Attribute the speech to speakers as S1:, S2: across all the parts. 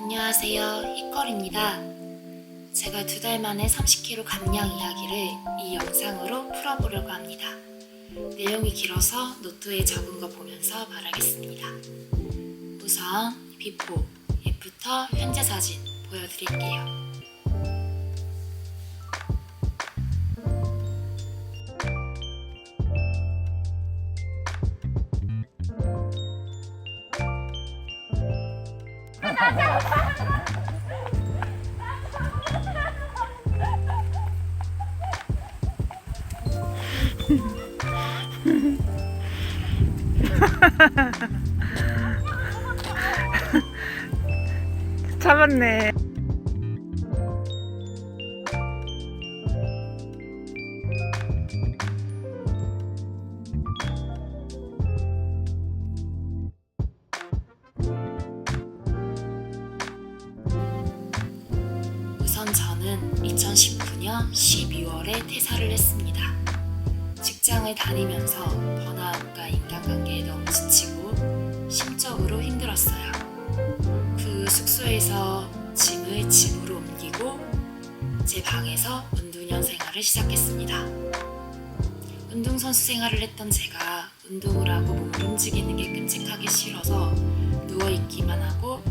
S1: 안녕하세요. 히컬입니다. 제가 두 달 만에 30kg 감량 이야기를 이 영상으로 풀어보려고 합니다. 내용이 길어서 노트에 적은 거 보면서 말하겠습니다. 우선 비포, 애프터 현재 사진 보여드릴게요.
S2: 잡았네.
S1: 12월에 퇴사를 했습니다. 직장을 다니면서 번아웃과 인간관계에 너무 지치고 심적으로 힘들었어요. 그 숙소에서 짐을 집으로 옮기고 제 방에서 운동년 생활을 시작했습니다. 운동선수 생활을 했던 제가 운동을 하고 몸을 움직이는 게 끔찍하게 싫어서 누워있기만 하고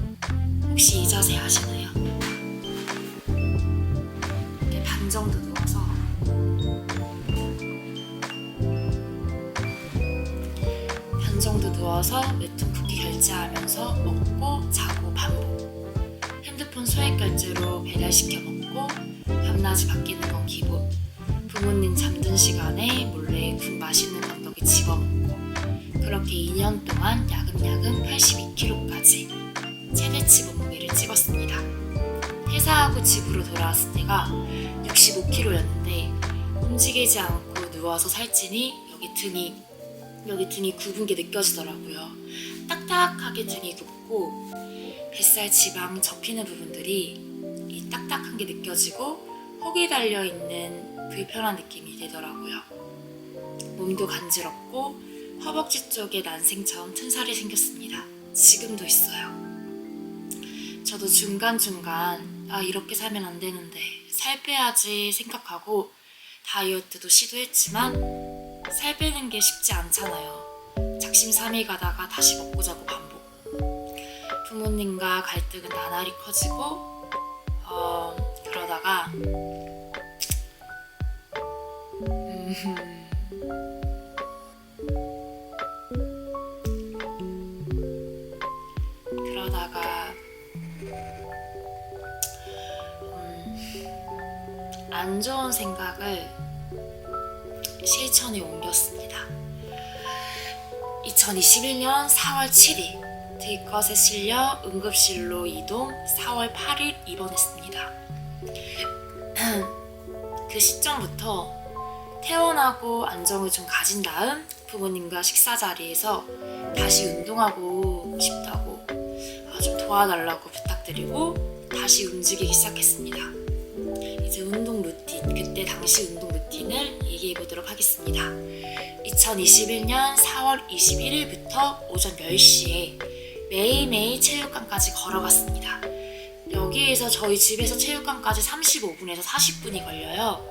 S1: 혹시 이 자세 아시나요? 네, 반 정도 누워서. 반 정도 누워서 웹툰 쿠키 결제하면서 먹고 자고 반복 핸드폰 소액 결제로 배달시켜 먹고 밤낮이 바뀌는 건 기본. 부모님 잠든 시간에 몰래 국 맛있는 건더기 집어먹고 그렇게 2년 동안 야금야금 82kg까지 최대치 몸무게를 찍었습니다. 퇴사하고 집으로 돌아왔을 때가 65kg였는데 움직이지 않고 누워서 살찌니 여기 등이 여기 등이 굽은 게 느껴지더라고요. 딱딱하게 등이 굽고 뱃살 지방 접히는 부분들이 이 딱딱한 게 느껴지고 혹이 달려 있는 불편한 느낌이 되더라고요. 몸도 간지럽고 허벅지 쪽에 난생처럼 튼 살이 생겼습니다. 지금도 있어요. 저도 중간중간 아 이렇게 살면 안 되는데 살 빼야지 생각하고 다이어트도 시도했지만 살 빼는 게 쉽지 않잖아요. 작심삼일 가다가 다시 먹고 자고 반복. 부모님과 갈등은 나날이 커지고 어 그러다가 음, 안 좋은 생각을 실천에 옮겼습니다. 2021년 4월 7일 들것에 실려 응급실로 이동 4월 8일 입원했습니다. 그 시점부터 퇴원하고 안정을 좀 가진 다음 부모님과 식사 자리에서 다시 운동하고 싶다고 아, 좀 도와달라고 부탁드리고 다시 움직이기 시작했습니다. 이제 운동 루틴, 그때 당시 운동 루틴을 얘기해 보도록 하겠습니다. 2021년 4월 21일부터 오전 10시에 매일매일 체육관까지 걸어갔습니다. 여기에서 저희 집에서 체육관까지 35분에서 40분이 걸려요.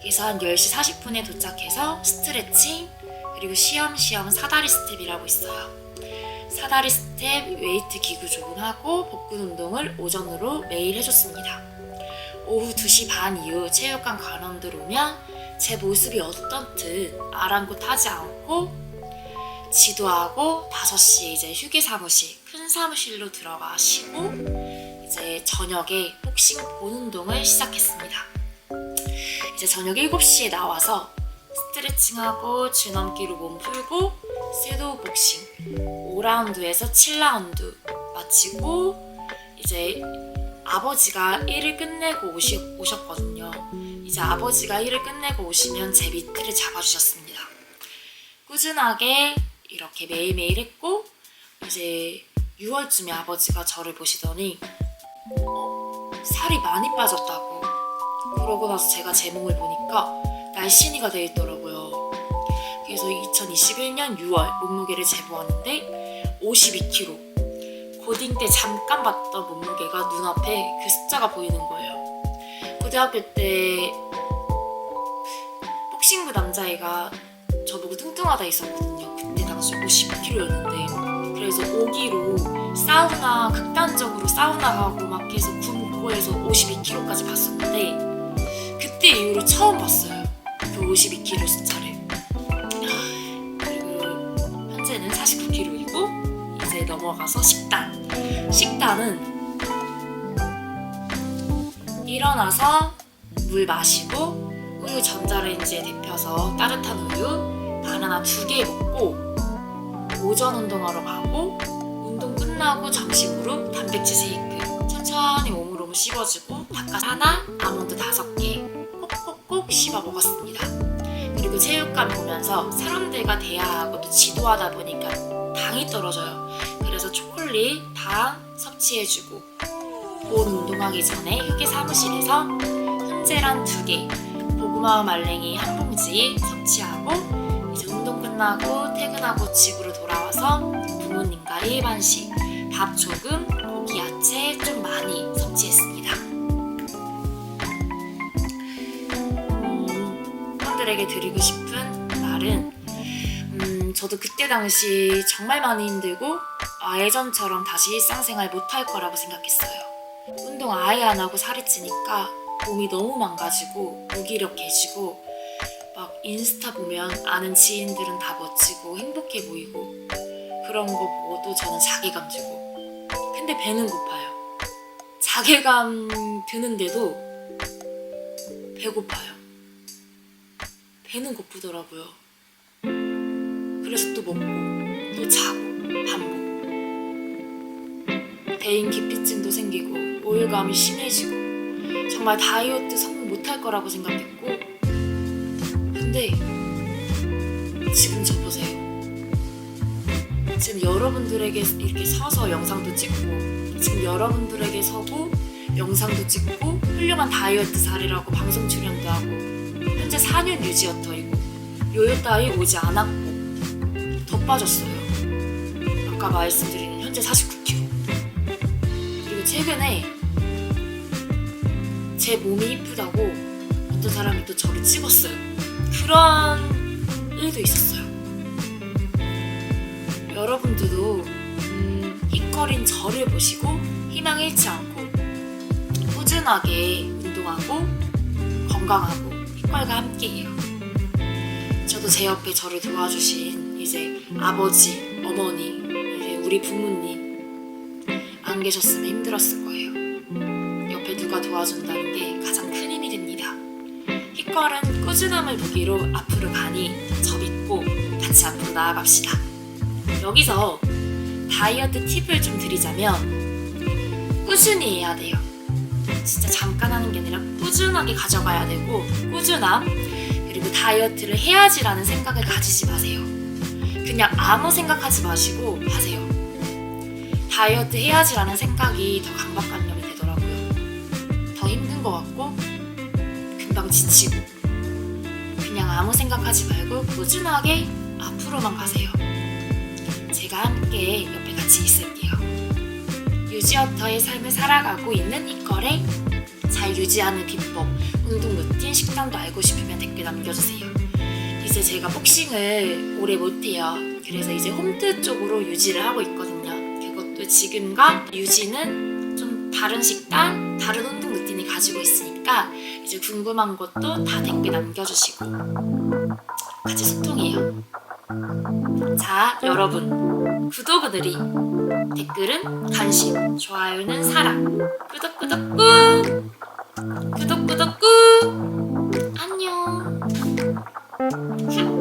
S1: 그래서 한 10시 40분에 도착해서 스트레칭, 그리고 시험시험 사다리 스텝이라고 있어요. 사다리 스텝, 웨이트 기구 조금 하고 복근 운동을 오전으로 매일 해줬습니다. 오후 2시 반 이후 체육관 관원들 오면 제 모습이 어떻든 아랑곳하지 않고 지도하고 5시에 이제 휴게 사무실, 큰 사무실로 들어가 쉬고 이제 저녁에 복싱 본 운동을 시작했습니다. 이제 저녁 7시에 나와서 스트레칭하고 줄넘기로 몸 풀고 섀도우 복싱 5라운드에서 7라운드 마치고 이제 아버지가 일을 끝내고 오시, 오셨거든요. 이제 아버지가 일을 끝내고 오시면 제 밑을 잡아주셨습니다. 꾸준하게 이렇게 매일매일 했고 이제 6월쯤에 아버지가 저를 보시더니 어, 살이 많이 빠졌다고 그러고 나서 제가 제 몸을 보니까 날씬이가 돼 있더라고요. 그래서 2021년 6월 몸무게를 재보았는데 52kg. 고딩 때 잠깐 봤던 몸무게가 눈앞에 그 숫자가 보이는 거예요. 고등학교 때 복싱부 남자애가 저보고 뚱뚱하다 했었거든요. 그때 당시 52kg였는데 그래서 5기로 사우나 극단적으로 사우나 가고 막 해서 굶고해서 52kg까지 봤었는데 그때 이후로 처음 봤어요. 그 52kg 숫자를. 그리고 현재는 49kg이고 이제 넘어가서 식단. 식단은 일어나서 물 마시고 우유 전자레인지에 데펴서 따뜻한 우유 바나나 두 개 먹고 오전 운동하러 가고 운동 끝나고 점심으로 단백질 쉐이크 천천히 오물오물 씹어주고 닭가슴 하나 아몬드 다섯 개 꼭꼭꼭 씹어 먹었습니다. 그리고 체육관 보면서 사람들과 대화하고 또 지도하다 보니까 당이 떨어져요. 그래서 초콜릿, 당 섭취해주고 본 운동하기 전에 휴게 사무실에서 훈제란 두 개, 고구마 말랭이 한 봉지 섭취하고 이제 운동 끝나고 퇴근하고 집으로 돌아와서 부모님과 일반식 밥 조금, 고기 야채 좀 많이 섭취했습니다. 음, 팬들에게 드리고 싶은 말은 음, 저도 그때 당시 정말 많이 힘들고 아, 예전처럼 다시 일상생활 못할 거라고 생각했어요. 운동 아예 안 하고 살이 찌니까 몸이 너무 망가지고 무기력해지고 막 인스타 보면 아는 지인들은 다 멋지고 행복해 보이고 그런 거 보고 또 저는 자괴감 들고 근데 배는 고파요. 자괴감 드는데도 배고파요. 배는 고프더라고요. 그래서 또 먹고 또 자고 반복. 대인 기피증도 생기고 우울감이 심해지고 정말 다이어트 성공 못할 거라고 생각했고 근데 지금 저 보세요. 지금 여러분들에게 이렇게 서서 영상도 찍고 지금 여러분들에게 서고 영상도 찍고 훌륭한 다이어트 사례라고 방송 출연도 하고 현재 4년 유지어터이고 요요 따위 오지 않았고 더 빠졌어요. 아까 말씀드린 현재 49kg. 그리고 최근에 제 몸이 이쁘다고 어떤 사람이 또 저를 찍었어요. 그런 일도 있었어요. 여러분들도 음, 힙거린 저를 보시고 희망 잃지 않고 꾸준하게 운동하고 건강하고 힙걸과 함께해요. 저도 제 옆에 저를 도와주신 이제 아버지, 어머니, 이제 우리 부모님 안 계셨으면 힘들었을 거예요. 옆에 누가 도와준다는 게 가장 큰 힘이 됩니다. 힙걸은 꾸준함을 무기로 앞으로 가니 저 믿고 같이 앞으로 나아갑시다. 여기서 다이어트 팁을 좀 드리자면 꾸준히 해야 돼요. 진짜 잠깐 하는 게 아니라 꾸준하게 가져가야 되고 꾸준함 그리고 다이어트를 해야지라는 생각을 가지지 마세요. 그냥 아무 생각하지 마시고 하세요. 다이어트 해야지라는 생각이 더 강박관념이 되더라고요. 더 힘든 것 같고 금방 지치고 그냥 아무 생각하지 말고 꾸준하게 앞으로만 가세요. 제가 함께 옆에 같이 있을게요. 유지어터의 삶을 살아가고 있는 이거래 잘 유지하는 비법, 운동 루틴, 식단도 알고 싶으면 댓글 남겨주세요. 이제 제가 복싱을 오래 못해요. 그래서 이제 홈트 쪽으로 유지를 하고 있거든요. 그것도 지금과 유지는 좀 다른 식단, 다른 운동 루틴을 가지고 있으니까 이제 궁금한 것도 다 댓글 남겨주시고 같이 소통해요. 자, 여러분. 구독은 느리, 댓글은 관심, 좋아요는 사랑. 구독, 구독, 꾹! 구독, 구독, 꾹! Chao.